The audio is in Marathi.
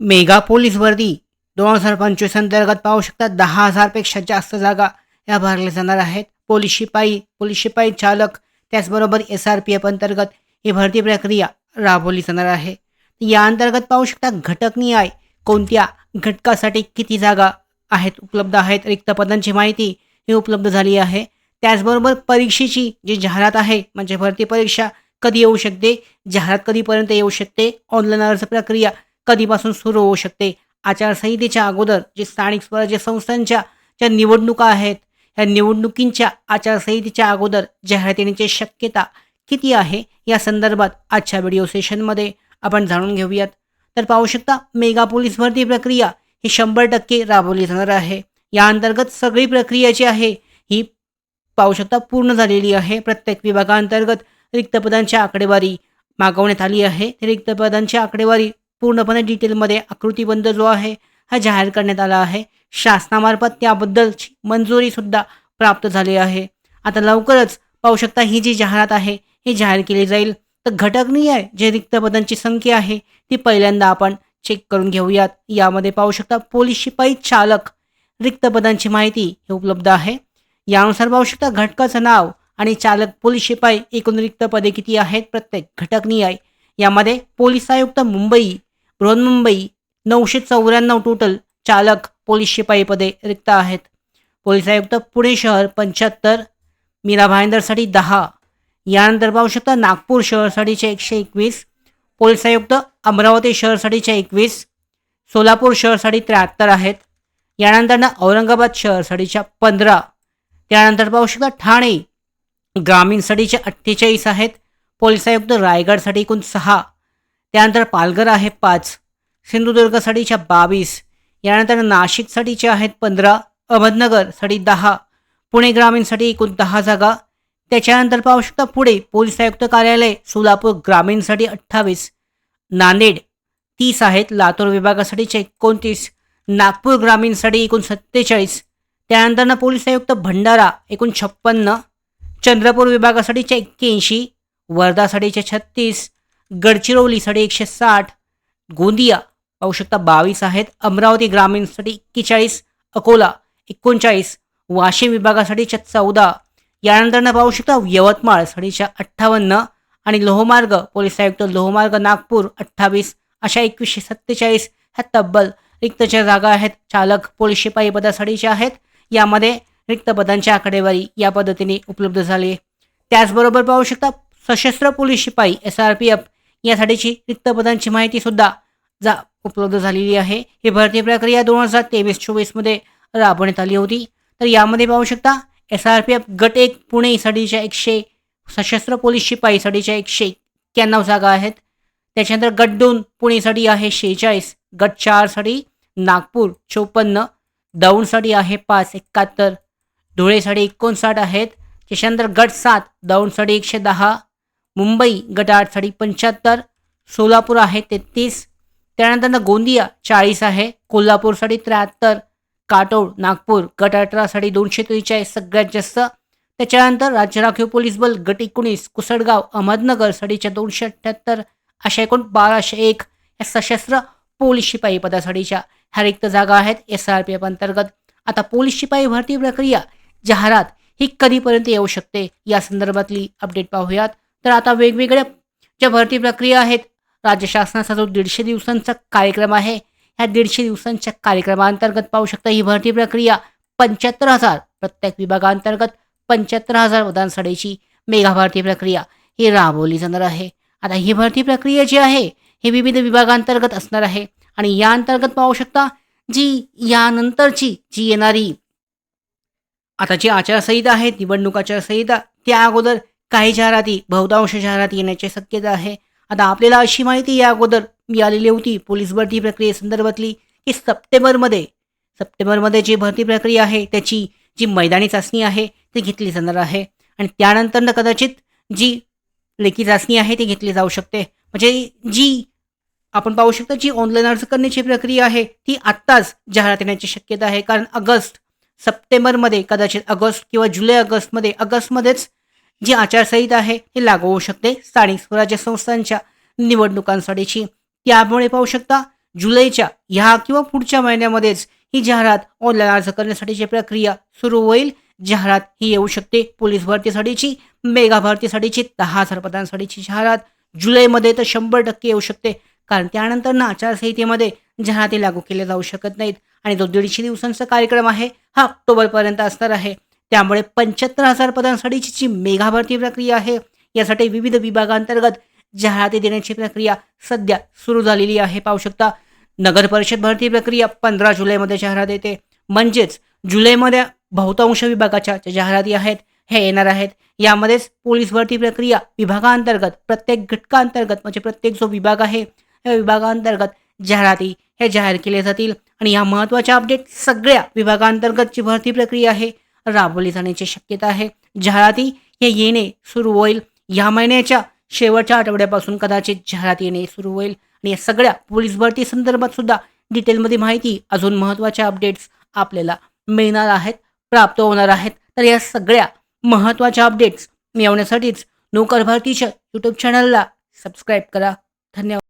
मेगा पोलीस वर्दी. दोन हजार पंचवीस अंतर्गत पाहू शकता दहा हजारपेक्षा जास्त जागा या भरल्या जाणार आहेत. पोलीस शिपाई पोलीस शिपाई चालक त्याचबरोबर एस आर पी एफ अंतर्गत ही भरती प्रक्रिया राबवली जाणार आहे. या अंतर्गत पाहू शकता घटक निय कोणत्या घटकासाठी किती जागा आहेत उपलब्ध आहेत? रिक्त पदांची माहिती ही उपलब्ध झाली आहे. त्याचबरोबर परीक्षेची जी जाहिरात आहे म्हणजे भरती परीक्षा कधी येऊ शकते? जाहिरात कधीपर्यंत येऊ शकते? ऑनलाईन अर्ज प्रक्रिया कधीपासून सुरू होऊ शकते? आचारसंहितेच्या अगोदर जे स्थानिक स्वराज्य संस्थांच्या ज्या निवडणुका आहेत या निवडणुकींच्या आचारसंहितेच्या अगोदर जाहिरातींची शक्यता किती आहे? या संदर्भात आजच्या व्हिडिओ सेशनमध्ये आपण जाणून घेऊयात. तर पाहू शकता मेगा पोलीस भरती प्रक्रिया ही शंभर टक्के राबवली जाणार आहे. या अंतर्गत सगळी प्रक्रिया जी आहे ही पाहू शकता पूर्ण झालेली आहे. प्रत्येक विभागाअंतर्गत रिक्त पदांची आकडेवारी मागवण्यात आली आहे. रिक्तपदांची रिक्त पदांची आकडेवारी पूर्णपणे डिटेलमध्ये आकृतीबंध जो आहे हा जाहीर करण्यात आला आहे. शासनामार्फत त्याबद्दलची मंजुरीसुद्धा प्राप्त झाली आहे. आता लवकरच पाहू शकता ही जी जाहिरात आहे ही जाहीर केली जाईल. तर घटकनीय जे रिक्त पदांची संख्या आहे ती पहिल्यांदा आपण चेक करून घेऊयात. यामध्ये पाहू शकता पोलीस शिपाई चालक रिक्त पदांची माहिती ही उपलब्ध आहे. यानुसार पाहू शकता घटकाचं नाव आणि चालक पोलीस शिपाई एकूण रिक्त पदे किती आहेत प्रत्येक घटक निहाय यामध्ये पोलीस आयुक्त मुंबई बृहन्मुंबई नऊशे चौऱ्याण्णव टोटल चालक पोलीस शिपाई पदे रिक्त आहेत. पोलीस आयुक्त पुणे शहर पंच्याहत्तर मीरा भाईंदरसाठी दहा यानंतर पाहू शकता नागपूर शहरसाठीचे एकशे एकवीस पोलीस आयुक्त अमरावती शहरसाठीचे एकवीस सोलापूर शहरसाठी त्र्याहत्तर आहेत. यानंतर औरंगाबाद शहरसाठीच्या पंधरा त्यानंतर पाहू शकता ठाणे ग्रामीणसाठीचे अठ्ठेचाळीस आहेत. पोलीस आयुक्त रायगडसाठी एकूण सहा त्यानंतर पालघर आहे पाच सिंधुदुर्गसाठीच्या बावीस यानंतर नाशिकसाठीचे आहेत पंधरा अहमदनगरसाठी दहा पुणे ग्रामीणसाठी एकूण दहा जागा. त्याच्यानंतर पाहू शकता पुढे पोलीस आयुक्त कार्यालय सोलापूर ग्रामीणसाठी अठ्ठावीस नांदेड तीस आहेत लातूर विभागासाठीचे एकोणतीस नागपूर ग्रामीणसाठी एकूण सत्तेचाळीस. त्यानंतर पोलीस आयुक्त भंडारा एकूण छप्पन्न चंद्रपूर विभागासाठीचे एक्क्याऐंशी वर्धासाठीचे छत्तीस गडचिरोलीसाठी एकशे साठ गोंदिया पाहू शकता बावीस आहेत. अमरावती ग्रामीणसाठी एक्केचाळीस अकोला एकोणचाळीस वाशिम विभागासाठीच्या चौदा यानंतर पाहू शकता यवतमाळ साठीच्या अठ्ठावन्न आणि लोहमार्ग पोलीस आयुक्त लोहमार्ग नागपूर अठ्ठावीस अशा एकवीसशे सत्तेचाळीस ह्या तब्बल रिक्तच्या जागा आहेत. चालक पोलीस शिपाई पदासाठीच्या आहेत. यामध्ये रिक्त पदांची आकडेवारी या पद्धतीने उपलब्ध झाली. त्याचबरोबर पाहू शकता सशस्त्र पोलीस शिपाई एस आर पी एफ यासाठीची रिक्त पदांची माहिती सुद्धा जा उपलब्ध झालेली आहे. ही भरती प्रक्रिया दोन हजार तेवीस चोवीसमध्ये राबवण्यात आली होती. तर यामध्ये पाहू शकता एस आर पी एफ गट एक पुणेसाठीच्या एकशे सशस्त्र पोलीस शिपाईसाठीच्या एकशे एक्क्याण्णव जागा आहेत. त्याच्यानंतर गट दोन पुणेसाठी आहे शेहेचाळीस गट चारसाठी नागपूर चोपन्न दौंडसाठी आहे पाच एकाहत्तर धुळेसाठी एकोणसाठ आहेत. त्याच्यानंतर गट सात दौंडसाठी एकशे दहा मुंबई गट आठसाठी पंच्याहत्तर सोलापूर आहे तेहतीस त्यानंतर गोंदिया चाळीस आहे कोल्हापूरसाठी त्र्याहत्तर काटोळ नागपूर गट अठरासाठी दोनशे त्रेचाळीस सगळ्यात जास्त. त्याच्यानंतर राज्य राखीव पोलीस बल गट एकोणीस कुसडगाव अहमदनगर साठीच्या दोनशे अठ्ठ्याहत्तर अशा एकूण बाराशे एक या सशस्त्र पोलीस शिपाई पदासाठीच्या ह्या रिक्त जागा आहेत एस आर पी एफ अंतर्गत. आता पोलीस शिपाई भरती प्रक्रिया जाहिरात ही कधीपर्यंत येऊ शकते या संदर्भातली अपडेट पाहूयात. तर आता वेगवेगळ्या ज्या भरती प्रक्रिया आहेत राज्य शासनाचा जो दीडशे दिवसांचा कार्यक्रम आहे ह्या दीडशे दिवसांच्या कार्यक्रमाअंतर्गत पाहू शकता ही भरती प्रक्रिया पंच्याहत्तर हजार प्रत्येक विभागाअंतर्गत पंच्याहत्तर हजार पदांसाठीची मेगा भरती प्रक्रिया ही राबवली जाणार आहे. आता ही भरती प्रक्रिया जी आहे ही विविध विभागांतर्गत असणार आहे आणि या अंतर्गत पाहू शकता जी यानंतरची जी येणारी आता जी आचारसंहिता आहे निवडणूक आचारसंहिता त्या अगोदर काही जाहिराती बहुतांश जाहिराती येण्याची शक्यता आहे. आता आपल्याला अशी माहिती या अगोदर मिळालेली होती. पोलीस भरती प्रक्रियेसंदर्भातली की सप्टेंबरमध्ये सप्टेंबरमध्ये जी भरती प्रक्रिया आहे त्याची जी मैदानी चाचणी आहे ती घेतली जाणार आहे. आणि त्यानंतर कदाचित जी लेखी चाचणी आहे ती घेतली जाऊ शकते. म्हणजे जी आपण पाहू शकतो जी ऑनलाईन अर्ज करण्याची प्रक्रिया आहे ती आत्ताच जाहिरात येण्याची शक्यता आहे. कारण ऑगस्ट सप्टेंबरमध्ये कदाचित ऑगस्ट किंवा जुलै ऑगस्टमध्ये ऑगस्टमध्येच जी आचारसंहिता आहे ती लागू होऊ शकते स्थानिक स्वराज्य संस्थांच्या निवडणुकांसाठीची. त्यामुळे पाहू शकता जुलैच्या ह्या किंवा पुढच्या महिन्यामध्येच ही जाहिरात ऑनलाईन अर्ज करण्यासाठीची प्रक्रिया सुरू होईल. जाहिरात ही येऊ शकते पोलीस भरतीसाठीची मेगा भरतीसाठीची दहा हजार पदांसाठीची जाहिरात. जुलैमध्ये तर शंभर टक्के येऊ शकते कारण त्यानंतर ना आचारसंहितेमध्ये जाहिराती लागू केल्या जाऊ शकत नाहीत. आणि जो दीडशे दिवसांचा कार्यक्रम आहे हा ऑक्टोबरपर्यंत असणार आहे. त्यामुळे पंच्याहत्तर हजार पदांसाठीची जी मेगा भरती प्रक्रिया आहे. यासाठी विविध विभागांतर्गत जाहिराती देण्याची प्रक्रिया सध्या सुरू झालेली आहे. पाहू शकता नगर परिषद भरती प्रक्रिया पंधरा जुलैमध्ये जाहिरात येते. म्हणजेच जुलैमध्ये बहुतांश विभागाच्या ज्या जाहिराती आहेत हे येणार आहेत. यामध्येच पोलीस भरती प्रक्रिया विभागांतर्गत प्रत्येक घटकांतर्गत म्हणजे प्रत्येक जो विभाग आहे या विभागांतर्गत जाहिराती हे जाहीर केले जातील. आणि या महत्त्वाच्या अपडेट सगळ्या विभागांतर्गतची भरती प्रक्रिया आहे. राबवली जाण्याची शक्यता आहे. जाहिराती हे येणे सुरू होईल. या महिन्याच्या शेवटच्या आठवड्यापासून कदाचित जाहिरात येणे सुरू होईल. आणि या सगळ्या पोलीस भरती संदर्भात सुद्धा डिटेलमध्ये माहिती अजून महत्त्वाच्या अपडेट्स आपल्याला मिळणार आहेत प्राप्त होणार आहेत. तर या सगळ्या महत्त्वाच्या अपडेट्स मिळवण्यासाठीच नोकर भारतीच्या यूट्यूब चॅनलला सबस्क्राईब करा. धन्यवाद.